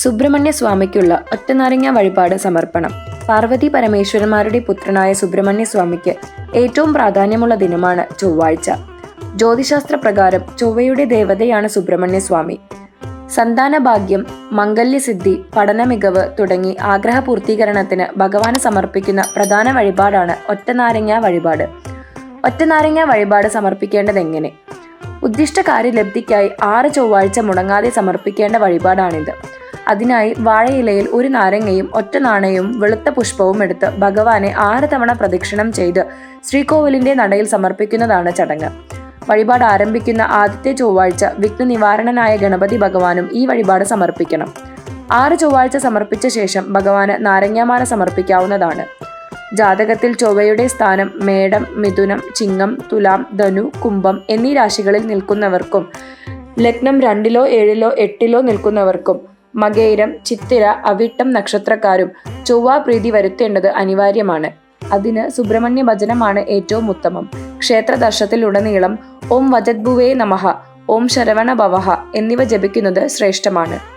സുബ്രഹ്മണ്യ സ്വാമിക്കുള്ള ഒറ്റനാരങ്ങ വഴിപാട് സമർപ്പണം. പാർവതി പരമേശ്വരന്മാരുടെ പുത്രനായ സുബ്രഹ്മണ്യ സ്വാമിക്ക് ഏറ്റവും പ്രാധാന്യമുള്ള ദിനമാണ് ചൊവ്വാഴ്ച. ജ്യോതിശാസ്ത്ര പ്രകാരം ചൊവ്വയുടെ ദേവതയാണ് സുബ്രഹ്മണ്യ സ്വാമി. സന്താന ഭാഗ്യം മംഗല്യസിദ്ധി പഠന മികവ് തുടങ്ങി ആഗ്രഹ പൂർത്തീകരണത്തിന് ഭഗവാന് സമർപ്പിക്കുന്ന പ്രധാന വഴിപാടാണ് ഒറ്റനാരങ്ങ വഴിപാട്. ഒറ്റനാരങ്ങ വഴിപാട് സമർപ്പിക്കേണ്ടത് എങ്ങനെ ഉദ്ദിഷ്ട കാര്യലബ്ധിക്കായി ആറ് ചൊവ്വാഴ്ച മുടങ്ങാതെ സമർപ്പിക്കേണ്ട വഴിപാടാണിത്. അതിനായി വാഴയിലയിൽ ഒരു നാരങ്ങയും ഒറ്റ നാണയവും വെളുത്ത പുഷ്പവും എടുത്ത് ഭഗവാനെ ആറ് തവണ പ്രദക്ഷിണം ചെയ്ത് ശ്രീകോവിലിന്റെ നടയിൽ സമർപ്പിക്കുന്നതാണ് ചടങ്ങ്. വഴിപാട് ആരംഭിക്കുന്ന ആദ്യത്തെ ചൊവ്വാഴ്ച വിഘ്ന നിവാരണനായ ഗണപതി ഭഗവാനും ഈ വഴിപാട് സമർപ്പിക്കണം. ആറ് ചൊവ്വാഴ്ച സമർപ്പിച്ച ശേഷം ഭഗവാന് നാരങ്ങാമാല സമർപ്പിക്കാവുന്നതാണ്. ജാതകത്തിൽ ചൊവ്വയുടെ സ്ഥാനം മേടം മിഥുനം ചിങ്ങം തുലാം ധനു കുംഭം എന്നീ രാശികളിൽ നിൽക്കുന്നവർക്കും ലഗ്നം രണ്ടിലോ ഏഴിലോ എട്ടിലോ നിൽക്കുന്നവർക്കും മകേരം ചിത്തിര അവിട്ടം നക്ഷത്രക്കാരും ചൊവ്വാ പ്രീതി വരുത്തേണ്ടത് അനിവാര്യമാണ്. അതിന് സുബ്രഹ്മണ്യ ഭജനമാണ് ഏറ്റവും ഉത്തമം. ക്ഷേത്ര ദർശനത്തിലുടനീളം ഓം വജദ്ഭുവേ നമഹ ഓം ശരവണ ഭവഹ എന്നിവ ജപിക്കുന്നത് ശ്രേഷ്ഠമാണ്.